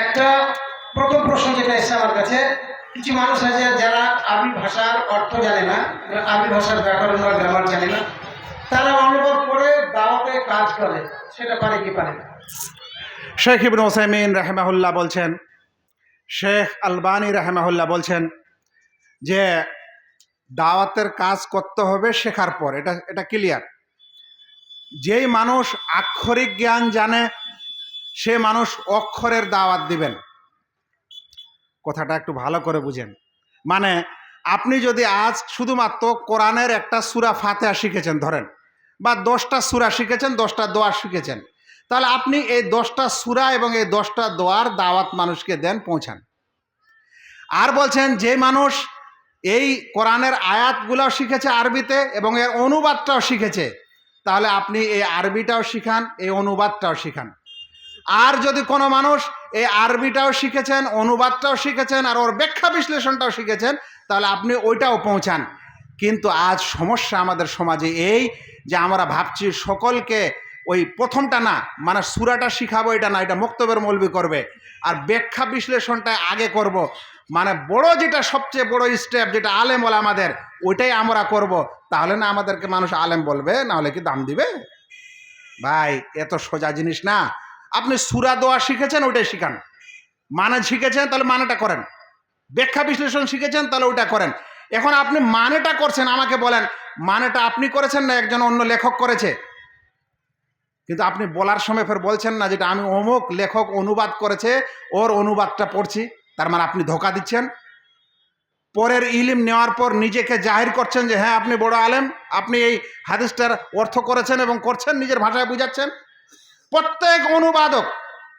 একটা প্রথম প্রশ্ন যেটা এসছে আমার কাছে, কিছু মানুষ আছে যারা আরবি ভাষার অর্থ জানে না আরবি ভাষার ব্যাকরণ বা গ্রামার জানে না, তারা অনুভব করে দাওয়াতে কাজ করে, সেটা পারে কি পারে শেখ ইবন ওসাইমিন রাহেমাহুল্লাহ বলছেন, শেখ আলবানী রাহেমাহুল্লাহ বলছেন যে দাওয়াতের কাজ করতে হবে শেখার পর, এটা এটা ক্লিয়ার যেই মানুষ আক্ষরিক জ্ঞান জানে সে মানুষ অক্ষরের দাওয়াত দিবেন। কথাটা একটু ভালো করে বুঝেন। মানে আপনি যদি আজ শুধুমাত্র কোরআনের একটা সুরা ফাতেহা শিখেছেন ধরেন, বা দশটা সুরা শিখেছেন, দশটা দোয়া শিখেছেন, তাহলে আপনি এই দশটা সুরা এবং এই দশটা দোয়ার দাওয়াত মানুষকে দেন, পৌঁছান। আর বলছেন, যে মানুষ এই কোরআনের আয়াতগুলোও শিখেছে আরবিতে এবং এর অনুবাদটাও শিখেছে, তাহলে আপনি এই আরবিটাও শিখান, এই অনুবাদটাও শিখান। আর যদি কোনো মানুষ এই আরবিটাও শিখেছেন, অনুবাদটাও শিখেছেন, আর ওর ব্যাখ্যা বিশ্লেষণটাও শিখেছেন, তাহলে আপনি ওইটাও পৌঁছান কিন্তু আজ সমস্যা আমাদের সমাজে এই যে আমরা ভাবছি সকলকে ওই প্রথমটা না মানে সুরাটা শিখাবো, এটা না, এটা মুক্তবের মলবি করবে আর ব্যাখ্যা বিশ্লেষণটা আগে করব। মানে বড় যেটা সবচেয়ে বড় স্টেপ যেটা আলেম বলে আমাদের, ওইটাই আমরা করব। তাহলে না আমাদেরকে মানুষ আলেম বলবে, না হলে কি দাম দিবে ভাই, এত সোজা জিনিস না আপনি সুরা দোয়া শিখেছেন, ওইটাই শিখান। মানে শিখেছেন, তাহলে মানেটা করেন। ব্যাখ্যা বিশ্লেষণ শিখেছেন, তাহলে ওইটা করেন। এখন আপনি মানেটা করছেন, আমাকে বলেন, মানেটা আপনি করেছেন না একজন অন্য লেখক করেছে? কিন্তু আপনি বলার সময় ফের বলছেন না, যেটা আমি অমুক লেখক অনুবাদ করেছে, ওর অনুবাদটা পড়ছি, তার মানে আপনি ধোকা দিচ্ছেন। পরের ইলিম নেওয়ার পর নিজেকে জাহির করছেন যে হ্যাঁ আপনি বড় আলেম, আপনি এই হাদিসটার অর্থ করেছেন এবং করছেন, নিজের ভাষায় বুঝাচ্ছেন। প্রত্যেক অনুবাদক,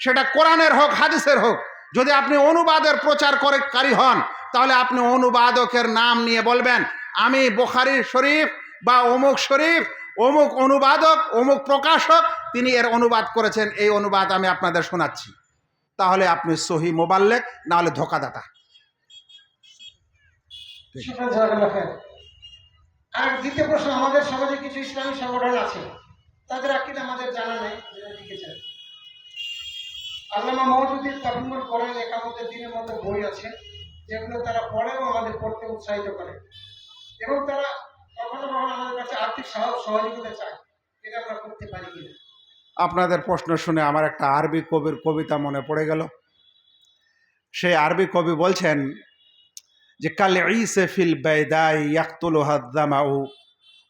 সেটা কোরআনের হোক, হাদিসের হোক, যদি আপনি অনুবাদের প্রচার করে কারি হন, তাহলে আপনি অনুবাদকের নাম নিয়ে বলবেন, আমি বোখারি শরীফ বা অমুক শরীফ, অমুক অনুবাদক, অমুক প্রকাশক, তিনি এর অনুবাদ করেছেন, এই অনুবাদ আমি আপনাদের শোনাচ্ছি। তাহলে আপনি সহি মোবাল্লেক না হলে ধোকাদাতা। আর দ্বিতীয় প্রশ্ন, আমাদের সমাজে কিছু ইসলামী সংগঠন আছে। তাদের আকিদ আমাদের জানা নেই লিখেছেন। আল্লামা মহজুদ্দিন তাফিমুল কোরআন একামতের দিনের মতো বই আছে, যেগুলো তারা পড়ে এবং আমাদের পড়তে উৎসাহিত করে। এবং তারা কখনো কখনো আমাদের কাছে আর্থিক সহযোগিতা চায়, এটা আমরা করতে পারি কিনা। আপনাদের প্রশ্ন শুনে আমার একটা আরবি কবির কবিতা মনে পড়ে গেল। সেই আরবি কবি বলছেন যে, কাল ইসে ফিল বেদাই ইয়াকতুল হাদ্দামাউ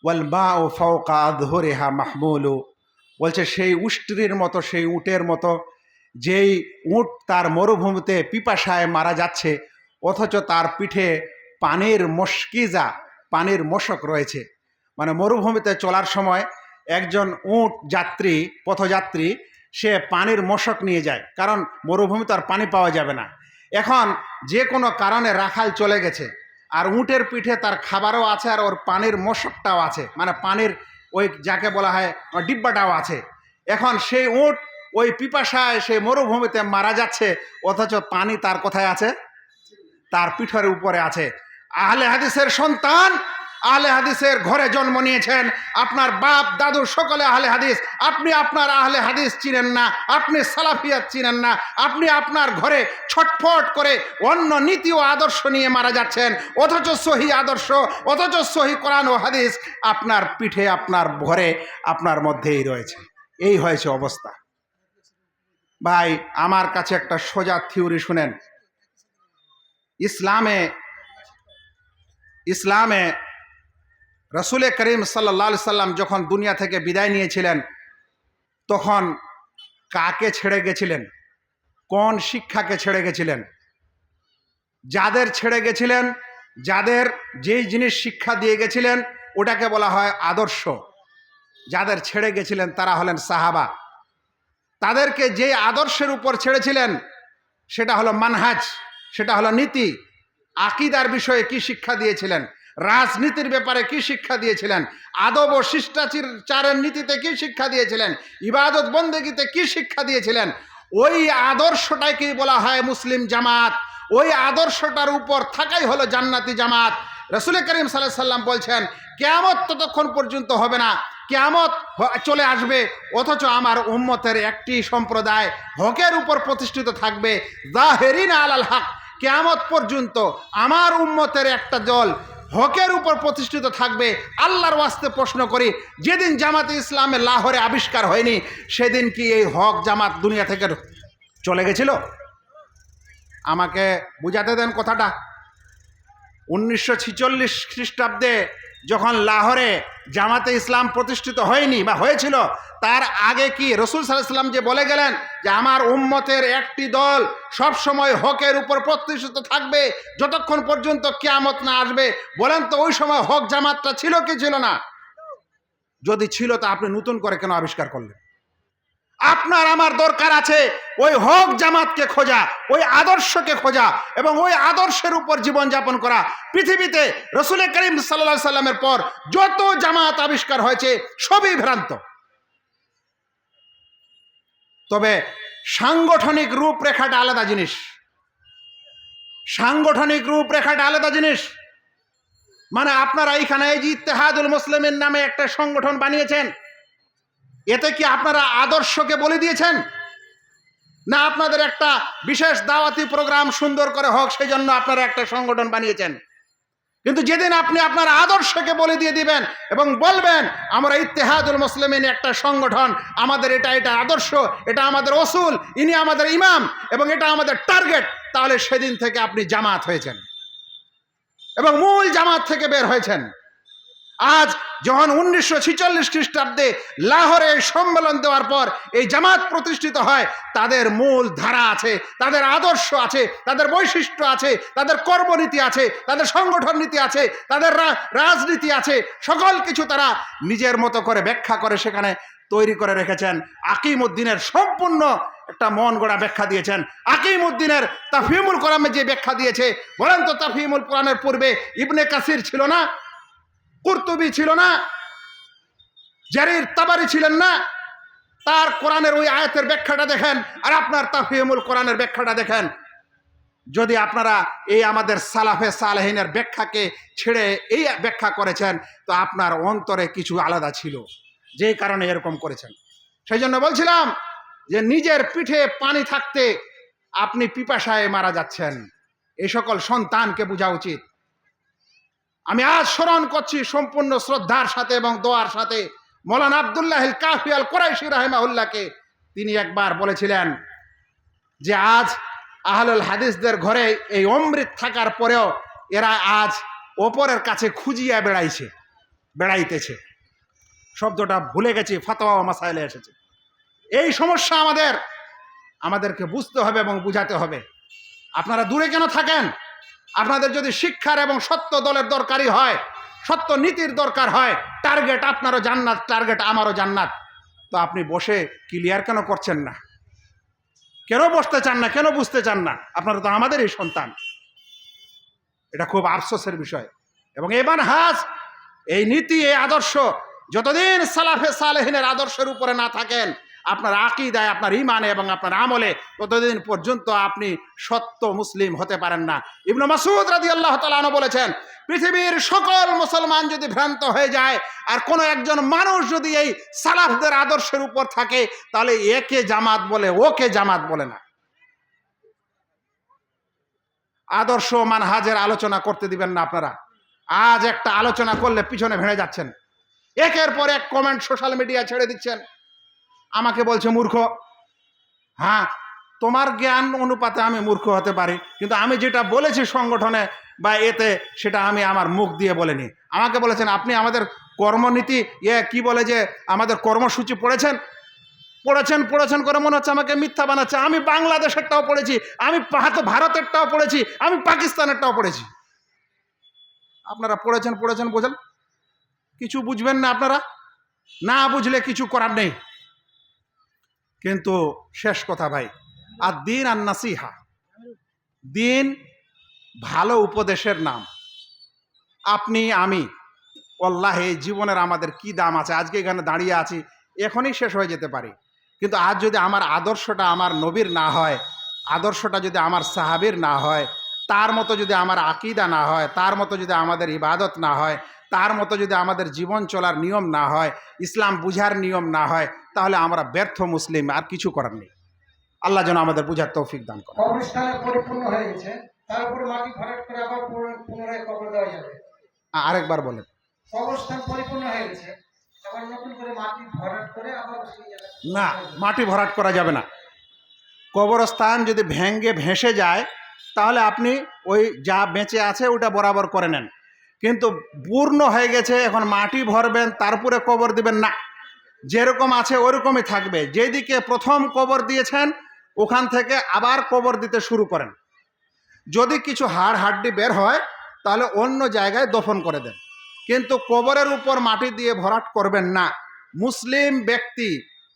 ওয়াল মা ও ফৌকা আধরেহা মাহমুলু। বলছে, সেই উষ্ট্রির মতো, সেই উটের মতো, যেই উট তার মরুভূমিতে পিপাসায় মারা যাচ্ছে, অথচ তার পিঠে পানির মস্কিজা, পানির মশক রয়েছে। মানে মরুভূমিতে চলার সময় একজন উট যাত্রী, পথযাত্রী, সে পানির মশক নিয়ে যায়, কারণ মরুভূমিতে আর পানি পাওয়া যাবে না। এখন যে কোনো কারণে রাখাল চলে গেছে। আর উঁটের পিঠে তার খাবারও আছে আর ওর পানের মশকটাও আছে। মানে পানের ওই যাকে বলা হয় ডিব্বাটাও আছে। এখন সেই উঁট ওই পিপাসায় সেই মরুভূমিতে মারা যাচ্ছে, অথচ পানি তার কোথায় আছে? তার পিঠের উপরে আছে। আহলে হাদিসের সন্তান আহলে হাদিসের ঘরে জন্ম নিয়েছেন। আপনার বাপ, দাদু সকলে আহলে হাদিস। আপনি আপনার আহলে হাদিস চিনেন না। আপনি সালাফিয়াত চিনেন না। আপনি আপনার ঘরে ছটফট করে অন্য নীতি ও আদর্শ নিয়ে মারা যাচ্ছেন। অথচ সহি আদর্শ, অথচ সহি কোরআন ও হাদিস আপনার পিঠে, আপনার ঘরে, আপনার মধ্যেই রয়েছে। এই হয়েছে অবস্থা। ভাই, আমার কাছে একটা সোজা থিওরি শুনেন। ইসলামে ইসলামে রসুলে করিম সাল্লা সাল্লাম যখন দুনিয়া থেকে বিদায় নিয়েছিলেন, তখন কাকে ছেড়ে গেছিলেন? কোন শিক্ষাকে ছেড়ে গেছিলেন? যাদের ছেড়ে গেছিলেন, যাদের যেই জিনিস শিক্ষা দিয়ে গেছিলেন, ওটাকে বলা হয় আদর্শ। যাদের ছেড়ে গেছিলেন, তারা হলেন সাহাবা। তাদেরকে যে আদর্শের উপর ছেড়েছিলেন, সেটা হলো মানহাজ, সেটা হলো নীতি। আকিদার বিষয়ে কি শিক্ষা দিয়েছিলেন? রাজনীতির ব্যাপারে কি শিক্ষা দিয়েছিলেন? আদব ও শিষ্টাচারের নীতিতে কি শিক্ষা দিয়েছিলেন? ইবাদত বন্দেগীতে কি শিক্ষা দিয়েছিলেন? ওই আদর্শটাকেই বলা হয় মুসলিম জামাত। ওই আদর্শটার উপর থাকাই হলো জান্নাতি জামাত। রসুল করিম সাল্লাহ সাল্লাম বলছেন, কেয়ামত ততক্ষণ পর্যন্ত হবে না। কেয়ামত চলে আসবে। অথচ আমার উম্মতের একটি সম্প্রদায় হকের উপর প্রতিষ্ঠিত থাকবে। জাহেরিন আলাল হক। কেয়ামত পর্যন্ত আমার উম্মতের একটা দল হকের উপর প্রতিষ্ঠিত থাকবে, আল্লাহর ওয়াস্তে প্রশ্ন করি, যেদিন জামাতে ইসলামে লাহোরে আবিষ্কার হয়নি, সেদিন কি এই হক জামাত দুনিয়া থেকে চলে গেছিল? আমাকে বুঝাতে দেন কথাটা। উনিশশো ছিচল্লিশ খ্রিস্টাব্দে যখন লাহোরে জামাতে ইসলাম প্রতিষ্ঠিত হয়নি বা হয়েছিল, তার আগে কি রসুল সাল্লাম যে বলে গেলেন যে আমার উম্মতের একটি দল সব সময় হকের উপর প্রতিষ্ঠিত থাকবে, যতক্ষণ পর্যন্ত কেয়ামত না আসবে, বলেন তো ওই সময় হক জামাতটা ছিল কি ছিল না? যদি ছিল তা আপনি নতুন করে কেন আবিষ্কার করলেন? আপনার আমার দরকার আছে, ওই হক জামাতকে খোঁজা, ওই আদর্শকে খোঁজা এবং ওই আদর্শের উপর জীবনযাপন করা। পৃথিবীতে রসুল করিম সাল্লা সাল্লামের পর যত জামাত আবিষ্কার হয়েছে, সবই ভ্রান্ত। তবে সাংগঠনিক রূপরেখাটা আলাদা জিনিস। সাংগঠনিক রূপরেখাটা আলাদা জিনিস। মানে আপনারা এইখানে এই যে ইত্তেহাদুল মুসলিমের নামে একটা সংগঠন বানিয়েছেন এতে কি আপনারা আদর্শকে বলে দিয়েছেন? না আপনাদের একটা বিশেষ দাওয়াতি প্রোগ্রাম সুন্দর করে হোক সেই জন্য আপনারা একটা সংগঠন বানিয়েছেন। কিন্তু যেদিন আপনি আপনার আদর্শকে বলে দিয়ে দিবেন এবং বলবেন, আমরা ইত্তেহাদুল মুসলিমিন একটা সংগঠন, আমাদের এটা এটা আদর্শ, এটা আমাদের অসুল ইনি আমাদের ইমাম এবং এটা আমাদের টার্গেট, তাহলে সেদিন থেকে আপনি জামাত হয়েছেন। এবং মূল জামাত থেকে বের হয়েছেন। আজ যখন উনিশশো ছিচল্লিশ খ্রিস্টাব্দে লাহোরে সম্মেলন দেওয়ার পর এই জামাত প্রতিষ্ঠিত হয়, তাদের মূল ধারা আছে, তাদের আদর্শ আছে, তাদের বৈশিষ্ট্য আছে, তাদের কর্মনীতি আছে, তাদের সংগঠন নীতি আছে, তাদের রাজনীতি আছে, সকল কিছু তারা নিজের মতো করে ব্যাখ্যা করে সেখানে তৈরি করে রেখেছেন। আকিম উদ্দিনের সম্পূর্ণ একটা মন গড়া ব্যাখ্যা দিয়েছেন। আকিম উদ্দিনের তাফিমুল কোরআনে যে ব্যাখ্যা দিয়েছে, বলেন তো তাফিমুল কোরআনের পূর্বে ইবনে কাসির ছিল না? কুর্তুবি ছিল না, জারির তাবারি ছিলেন না, তার কোরআনের ওই আয়াতের ব্যাখ্যাটা দেখেন আর আপনার তাফিমুল কোরআনের ব্যাখ্যাটা দেখেন। যদি আপনারা এই আমাদের সালাফে সালেহিনের ব্যাখ্যাকে ছেড়ে এই ব্যাখ্যা করেছেন, তো আপনার অন্তরে কিছু আলাদা ছিল, যেই কারণে এরকম করেছেন। সেই জন্য বলছিলাম যে নিজের পিঠে পানি থাকতে আপনি পিপাসায় মারা যাচ্ছেন। এই সকল সন্তানকে বোঝা উচিত। আমি আজ স্মরণ করছি সম্পূর্ণ শ্রদ্ধার সাথে এবং দোয়ার সাথে মৌলান আবদুল্লাহ কাফিয়াল কোরাইশি রাহেমাহুল্লাহকে তিনি একবার বলেছিলেন যে আজ আহলুল হাদিসদের ঘরে এই অমৃত থাকার পরেও এরা আজ ওপরের কাছে খুঁজিয়া বেড়াইছে, বেড়াইতেছে। শব্দটা ভুলে গেছি, ফাতোয়া মাসাইলে এসেছে। এই সমস্যা আমাদের, আমাদেরকে বুঝতে হবে এবং বুঝাতে হবে। আপনারা দূরে কেন থাকেন? আপনাদের যদি শিক্ষার এবং সত্য দলের দরকারই হয়, সত্য নীতির দরকার হয় টার্গেট আপনারও জান্নাত টার্গেট আমারও জান্নাত। তো আপনি বসে ক্লিয়ার কেন করছেন না? কেন বসতে চান না? কেন বুঝতে চান না? আপনারা তো আমাদেরই সন্তান। এটা খুব আফসোসের বিষয়। এবং এবার হাজ এই নীতি, এই আদর্শ যতদিন সালাফে সালেহিনের আদর্শের উপরে না থাকেন আপনার আকিদায়, আপনার ইমানে এবং আপনার আমলে ততদিন পর্যন্ত আপনি সত্য মুসলিম হতে পারেন না। ইবনু মাসুদ রাজি আল্লাহ তালানো বলেছেন, পৃথিবীর সকল মুসলমান যদি ভ্রান্ত হয়ে যায় আর কোনো একজন মানুষ যদি এই সালাফদের আদর্শের উপর থাকে, তাহলে একে জামাত বলে, ওকে জামাত বলে না। আদর্শ মানহাজের আলোচনা করতে দিবেন না আপনারা। আজ একটা আলোচনা করলে পিছনে ভেড়ে যাচ্ছেন। একের পর এক কমেন্ট সোশ্যাল মিডিয়া ছেড়ে দিচ্ছেন। আমাকে বলছে মূর্খ। হ্যাঁ তোমার জ্ঞান অনুপাতে আমি মূর্খ হতে পারি, কিন্তু আমি যেটা বলেছি সংগঠনে বা এতে, সেটা আমি আমার মুখ দিয়ে বলিনি। আমাকে বলেছেন, আপনি আমাদের কর্মনীতি ইয়ে কি বলে যে আমাদের কর্মসূচি পড়েছেন? পড়েছেন পড়েছেন করে মনে হচ্ছে আমাকে মিথ্যা বানাচ্ছে। আমি বাংলাদেশেরটাও পড়েছি, আমি হয়তো ভারতেরটাও পড়েছি, আমি পাকিস্তানেরটাও পড়েছি। আপনারা পড়েছেন পড়েছেন, বোঝেন? কিছু বুঝবেন না আপনারা? না বুঝলে কিছু করার নেই। কিন্তু শেষ কথা ভাই। আর দিন আর নাসিহা। দিন ভালো উপদেশের নাম। আপনি, আমি অল্লাহ জীবনের আমাদের কি দাম আছে? আজকে এখানে দাঁড়িয়ে আছি, এখনই শেষ হয়ে যেতে পারি। কিন্তু আজ যদি আমার আদর্শটা আমার নবীর না হয়, আদর্শটা যদি আমার সাহাবির না হয় তার মতো যদি আমার আকিদা না হয় তার মতো যদি আমাদের ইবাদত না হয় তার মতো যদি আমাদের জীবন চলার নিয়ম না হয় ইসলাম বুঝার নিয়ম না হয় তাহলে আমরা ব্যর্থ মুসলিম আর কিছু করার নেই। আল্লাহ যেন আমাদের বুঝার তৌফিক দান করে কবরস্থানে পরিপূর্ণ হয়ে গেছে তার মাটি ভরাট করে আবার পুনরায় কবর দেওয়া যাবে। আরেকবার বলেন। কবরস্থান পরিপূর্ণ হয়ে গেছে আবার নতুন করে মাটি ভরাট করে আবার না মাটি ভরাট করা যাবে না। কবরস্থান যদি ভেঙ্গে ভেসে যায় তাহলে আপনি ওই যা বেঁচে আছে ওটা বরাবর করে নেন। কিন্তু পূর্ণ হয়ে গেছে, এখন মাটি ভরবেন, তারপরে কবর দিবেন না। যেরকম আছে ওরকমই থাকবে। যেদিকে প্রথম কবর দিয়েছেন, ওখান থেকে আবার কবর দিতে শুরু করেন। যদি কিছু হাড় হাড্ডি বের হয়, তাহলে অন্য জায়গায় দফন করে দেন। কিন্তু কবরের উপর মাটি দিয়ে ভরাট করবেন না। মুসলিম ব্যক্তি,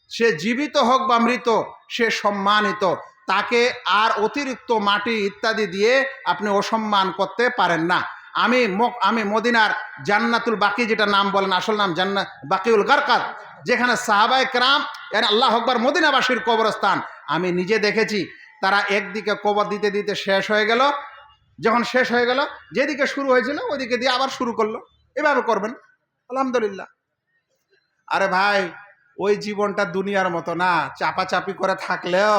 সে জীবিত হোক বা মৃত, সে সম্মানিত। তাকে আর অতিরিক্ত মাটি ইত্যাদি দিয়ে আপনি অসম্মান করতে পারেন না। আমি আমি মদিনার জান্নাতুল বাকি যেটা নাম বলেন, আসল নাম জান্নাত বাকিউল গারকাত, যেখানে সাহাবাই ক্রাম, এর আল্লাহ আকবর মদিনাবাসীর কবরস্থান। আমি নিজে দেখেছি, তারা একদিকে কবর দিতে দিতে শেষ হয়ে গেল, যখন শেষ হয়ে গেল, যেদিকে শুরু হয়েছিল ওইদিকে দিয়ে আবার শুরু করল। এভাবে করবেন, আলহামদুলিল্লাহ। আরে ভাই, ওই জীবনটা দুনিয়ার মতো না, চাপাচাপি করে থাকলেও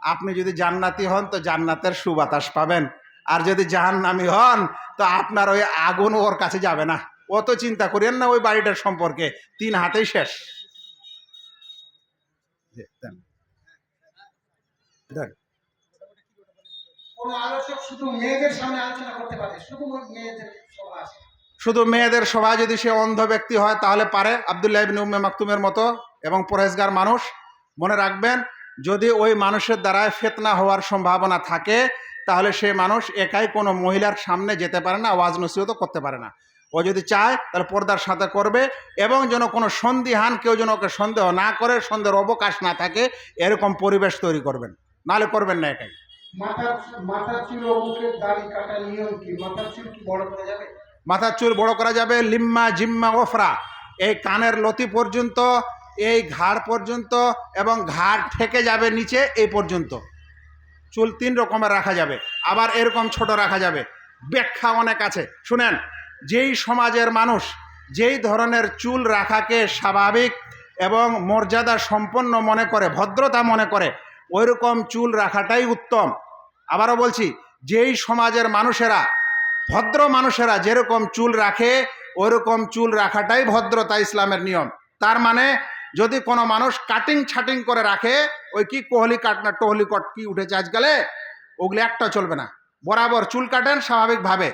আপনি যদি জান্নাতি হন তো জান্নাতের সুবাতাস পাবেন। আর যদি জাহান্নামি হন তো আপনার ওই আগুন ওর কাছে যাবে না। অত চিন্তা করেন না ওই বাড়িটার সম্পর্কে। তিন হাতেই শেষ। শুধু মেয়েদের সভায় যদি সে অন্ধ ব্যক্তি হয় তাহলে পারে। আবদুল্লাহ ইবিন উম্মে মাকতুমের মতো এবং পরেশগার মানুষ। মনে রাখবেন যদি ওই মানুষের দ্বারায় ফেতনা হওয়ার সম্ভাবনা থাকে তাহলে সে মানুষ একাই কোনো মহিলার সামনে যেতে পারে না ওয়াজ নসিহত করতে পারে না। ও যদি চায় তাহলে পর্দার সাথে করবে এবং যেন কোনো সন্দিহান কেউ যেন ওকে সন্দেহ না করে সন্দেহের অবকাশ না থাকে এরকম পরিবেশ তৈরি করবেন। নাহলে করবেন না একাই। মাথার চুল বড় করা যাবে লিম্মা জিম্মা ওফরা। এই কানের লতি পর্যন্ত এই ঘাড় পর্যন্ত এবং ঘাড় ঠেকে যাবে নিচে এই পর্যন্ত। চুল তিন রকমের রাখা যাবে, আবার এরকম ছোট রাখা যাবে। ব্যাখ্যা অনেক আছে। শুনেন, যেই সমাজের মানুষ যেই ধরনের চুল রাখাকে স্বাভাবিক এবং মর্যাদা সম্পন্ন মনে করে, ভদ্রতা মনে করে, ওইরকম চুল রাখাটাই উত্তম। আবারও বলছি, যেই সমাজের মানুষেরা, ভদ্র মানুষেরা যেরকম চুল রাখে ওরকম চুল রাখাটাই ভদ্রতা ইসলামের নিয়ম। তার মানে যদি কোনো মানুষ কাটিং ছাটিং করে রাখে, ওই কি কোহলি কাট না টোহলি কট কি উঠেছে আজকালে? ওগুলো একটা চলবে না। বরাবর চুল কাটেন স্বাভাবিকভাবে।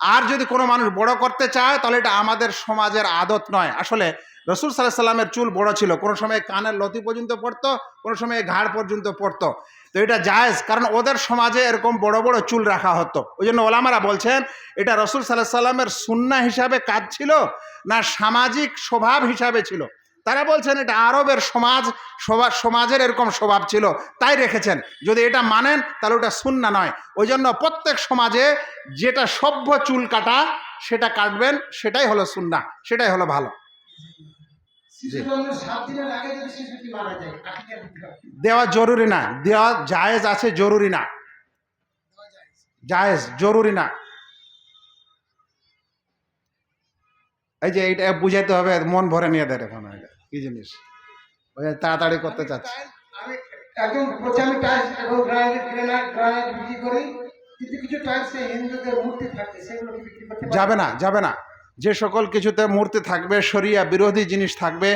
আর যদি কোনো মানুষ বড় করতে চায়, তাহলে এটা আমাদের সমাজের আদত নয়। আসলে রসুল সাল্লাহ সাল্লামের চুল বড় ছিল। কোনো সময় কানের লতি পর্যন্ত পড়তো, কোনো সময় ঘাড় পর্যন্ত পড়তো। তো এটা জায়েজ, কারণ ওদের সমাজে এরকম বড় বড় চুল রাখা হতো। ওই জন্য ওলামারা বলছেন, এটা রসুল সাল্লাহ সাল্লামের সুন্না হিসাবে কাজ ছিল না সামাজিক স্বভাব হিসাবে ছিল? তারা বলছেন এটা আরবের সমাজ সবার সমাজের এরকম স্বভাব ছিল তাই রেখেছেন। যদি এটা মানেন তাহলে ওটা সুন্না নয়। ওই জন্য প্রত্যেক সমাজে যেটা সভ্য চুল কাটা সেটা কাটবেন সেটাই হলো সুন্না সেটাই হলো ভালো। দেওয়া জরুরি না দেওয়া জায়েজ আছে জরুরি না। জায়েজ জরুরি না। এই যে এইটা বুঝাইতে হবে মন ভরে নিয়ে দেয় এখন। এটা। কি জিনিস? ওই তাড়াতাড়ি করতে চাচ্ছে। আমি একদম বলছি আমি টাইলস এবং গ্রানাইট গ্রানাইট গ্রানাইট বিক্রি করি। কিন্তু কিছু টাইলসে হিন্দুদের মূর্তি থাকে সেগুলো বিক্রি করতে যাবে না যাবে না। যে সকল কিছুতে মূর্তি থাকবে শরিয়া বিরোধী জিনিস থাকবে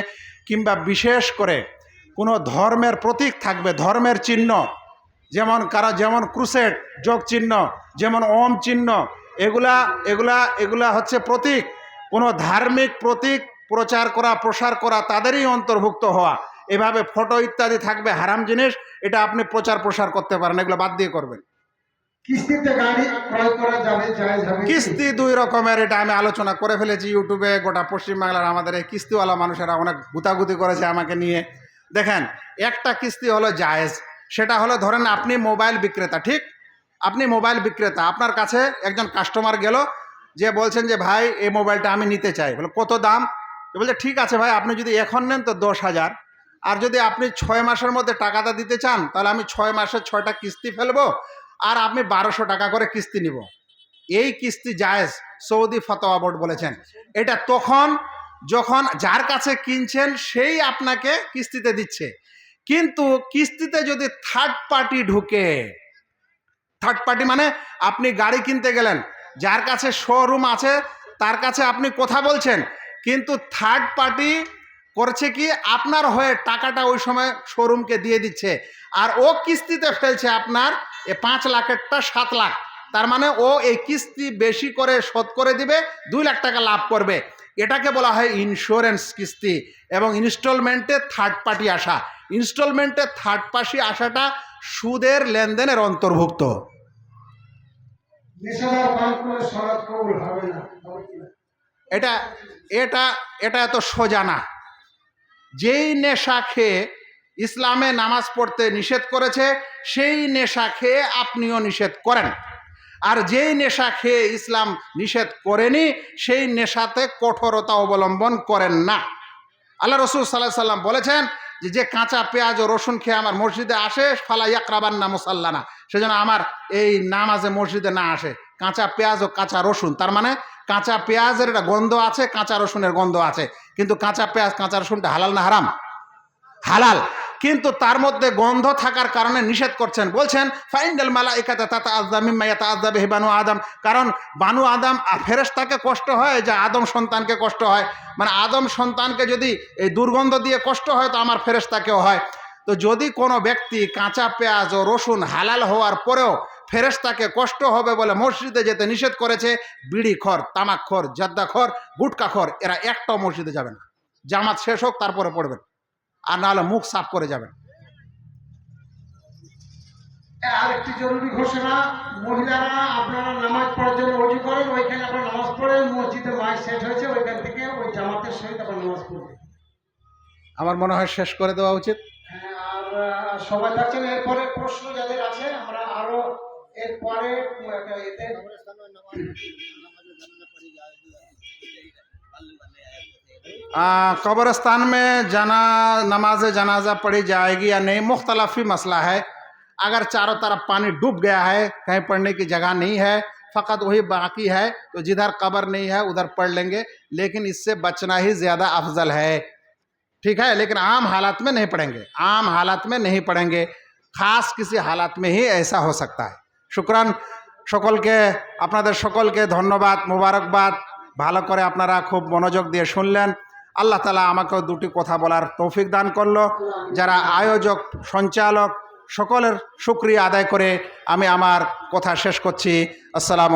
কিংবা বিশেষ করে কোনো ধর্মের প্রতীক থাকবে ধর্মের চিহ্ন যেমন কারা যেমন ক্রুসেট যোগ চিহ্ন যেমন ওম চিহ্ন এগুলা এগুলা এগুলা হচ্ছে প্রতীক। কোনো ধার্মিক প্রতীক প্রচার করা প্রসার করা তাদেরই অন্তর্ভুক্ত হওয়া। এভাবে ফটো ইত্যাদি থাকবে হারাম জিনিস এটা আপনি প্রচার প্রসার করতে পারেন এগুলো বাদ দিয়ে করবেন। কিস্তিতে গাড়ি ক্রয় করা যাবে জায়েজ হবে কি? কিস্তি দুই রকমের এটা আমি আলোচনা করে ফেলেছি ইউটিউবে গোটা পশ্চিমবাংলার আমাদের এই কিস্তিওয়ালা মানুষেরা অনেক গুতাগুতি করেছে আমাকে নিয়ে। দেখেন একটা কিস্তি হলো জায়েজ সেটা হলো ধরেন আপনি মোবাইল বিক্রেতা ঠিক? আপনি মোবাইল বিক্রেতা আপনার কাছে একজন কাস্টমার গেল যে বলছেন যে ভাই এই মোবাইলটা আমি নিতে চাই। বলে কত দাম? তো বলছে, ঠিক আছে ভাই, আপনি যদি এখন নেন তো দশ হাজার। আর যদি আপনি ছয় মাসের মধ্যে টাকাটা দিতে চান, তাহলে আমি ছয় মাসে ছয়টা কিস্তি ফেলব, আর আপনি বারোশো টাকা করে কিস্তি নিব। এই কিস্তি জায়েজ সৌদি ফতোয়া বোর্ড বলেছেন। এটা তখন যখন যার কাছে কিনছেন, সেই আপনাকে কিস্তিতে দিচ্ছে। কিন্তু কিস্তিতে যদি থার্ড পার্টি ঢুকে থার্ড পার্টি মানে আপনি গাড়ি কিনতে গেলেন, যার কাছে শোরুম আছে, তার কাছে আপনি কথা বলছেন কিন্তু থার্ড পার্টি করছে কি? আপনার হয়ে টাকাটা ওই সময় শোরুমকে দিয়ে দিচ্ছে। আর ও কিস্তিতে ফেলছে আপনার এ পাঁচ লাখেরটা সাত লাখ। তার মানে ও এই কিস্তি বেশি করে শোধ করে দিবে, দুই লাখ টাকা লাভ করবে। এটাকে বলা হয় ইন্স্যুরেন্স কিস্তি এবং ইনস্টলমেন্টে থার্ড পার্টি আসা। ইনস্টলমেন্টে থার্ড পার্টি আসাটা সুদের লেনদেনের অন্তর্ভুক্ত। হবে না? এটা এটা এটা এত সোজা না। যেই নেশা খেয়ে ইসলামে নামাজ পড়তে নিষেধ করেছে, সেই নেশা খেয়ে আপনিও নিষেধ করেন। আর যেই নেশা খেয়ে ইসলাম নিষেধ করেনি, সেই নেশাতে কঠোরতা অবলম্বন করেন না। আল্লাহ রসুল সাল্লাহ সাল্লাম বলেছেন যে যে কাঁচা পেঁয়াজ ও রসুন খেয়ে আমার মসজিদে আসে, ফালা ইয়াকরাবান না মুসাল্লানা। সেজন্য আমার এই নামাজে মসজিদে না আসে। কাঁচা পেঁয়াজ ও কাঁচা রসুন। তার মানে কাঁচা পেঁয়াজের একটা গন্ধ আছে, কাঁচা রসুনের গন্ধ আছে। কিন্তু কাঁচা পেঁয়াজ, কাঁচা রসুনটা হালাল না হারাম? হালাল। কিন্তু তার মধ্যে গন্ধ থাকার কারণে নিষেধ করছেন। বলছেন ফাইনাল মালা একাতা তাতা আজদামিমাইয়াতা আজদাবে বানু আদম। কারণ বানু আদম ফেরেস্তাকে কষ্ট হয় যে আদম সন্তানকে কষ্ট হয়। মানে আদম সন্তানকে যদি এই দুর্গন্ধ দিয়ে কষ্ট হয়, তো আমার ফেরেস্তাকেও হয়। তো যদি কোনো ব্যক্তি কাঁচা পেঁয়াজ ও রসুন হালাল হওয়ার পরেও ফেরেস্তাকে কষ্ট হবে বলে মসজিদে যেতে নিষেধ করেছে। বিড়ি খর তামাক খর জাদ্দা খর গুটকা খর এরা একটাও মসজিদে যাবে না। জামাত শেষ হোক তারপরে পড়বেন। আর নাহলে মুখ সাফ করে যাবেন। আর একটি জরুরি ঘোষণা মহিলারা আপনারা নামাজ পড়ার জন্য অজু করেন ওইখানে আপনারা নামাজ পড়েন মসজিদে শেষ হয়েছে ওইখান থেকে ওই জামাতের সহিত আপনারা নামাজ পড়বেন। আমার মনে হয় শেষ করে দেওয়া উচিত। হ্যাঁ, আর সবাই থাকছেন এরপরে প্রশ্ন যাদের এরপরে উম, একটা এতে आ, कब्रस्तान में जना नमाज जनाजा पढ़ी जाएगी या नहीं मुख्तलफी मसला है अगर चारों तरफ पानी डूब गया है कहीं पढ़ने की जगह नहीं है फ़कत वही बाकी है तो जिधर कब्र नहीं है उधर पढ़ लेंगे लेकिन इससे बचना ही ज़्यादा अफजल है ठीक है लेकिन आम हालात में नहीं पढ़ेंगे आम हालात में नहीं पढ़ेंगे খাস কিসি হালাত में ही ऐसा हो सकता है শুক্রান, সকলকে, আপনাদের সকলকে ধন্যবাদ, মোবারকবাদ। ভালো করে আপনারা খুব মনোযোগ দিয়ে শুনলেন। আল্লাহ তালা আমাকেও দুটি কথা বলার তৌফিক দান করল। যারা আয়োজক, সঞ্চালক, সকলের সুক্রিয়া আদায় করে আমি আমার কথা শেষ করছি। আসসালামু